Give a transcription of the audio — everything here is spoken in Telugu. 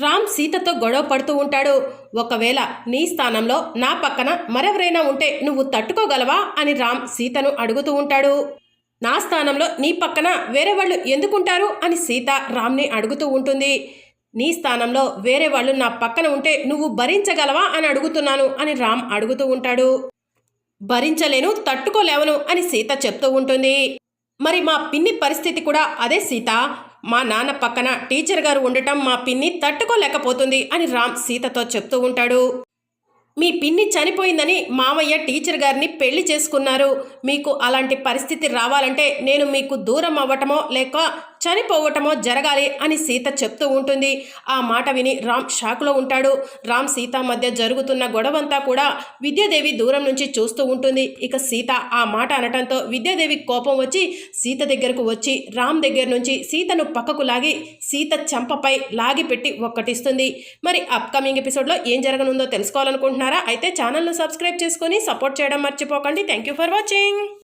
రామ్ సీతతో గొడవ పడుతూ ఉంటాడు. ఒకవేళ నీ స్థానంలో నా పక్కన మరెవరైనా ఉంటే నువ్వు తట్టుకోగలవా? అని రామ్ సీతను అడుగుతూ ఉంటాడు. నా స్థానంలో నీ పక్కన వేరే వాళ్ళు ఎందుకుంటారు? అని సీత రామ్ని అడుగుతూ ఉంటుంది. నీ స్థానంలో వేరే వాళ్ళు నా పక్కన ఉంటే నువ్వు భరించగలవా? అని అడుగుతున్నాను అని రామ్ అడుగుతూ ఉంటాడు. భరించలేను తట్టుకోలేవను అని సీత చెప్తూ ఉంటుంది. మరి మా పిన్ని పరిస్థితి కూడా అదే సీత. మా నాన్న పక్కన టీచర్ గారు ఉండటం మా పిన్ని తట్టుకోలేకపోతుంది అని రామ్ సీతతో చెప్తూ ఉంటాడు. మీ పిన్ని చనిపోయిందని మామయ్య టీచర్ గారిని పెళ్ళి చేసుకున్నారు. మీకు అలాంటి పరిస్థితి రావాలంటే నేను మీకు దూరం అవ్వటమో లేక చనిపోవటమో జరగాలి అని సీత చెప్తూ ఉంటుంది. ఆ మాట విని రామ్ షాక్లో ఉంటాడు. రామ్ సీత మధ్య జరుగుతున్న గొడవంతా కూడా విద్యాదేవి దూరం నుంచి చూస్తూ ఉంటుంది. ఇక సీత ఆ మాట అనటంతో విద్యాదేవి కోపం వచ్చి సీత దగ్గరకు వచ్చి రామ్ దగ్గర నుంచి సీతను పక్కకు లాగి సీత చెంపపై లాగి పెట్టి ఒక్కటిస్తుంది. మరి అప్కమింగ్ ఎపిసోడ్లో ఏం జరగనుందో తెలుసుకోవాలనుకుంటున్నారా? అయితే ఛానల్ను సబ్స్క్రైబ్ చేసుకొని సపోర్ట్ చేయడం మర్చిపోకండి. Thank you for watching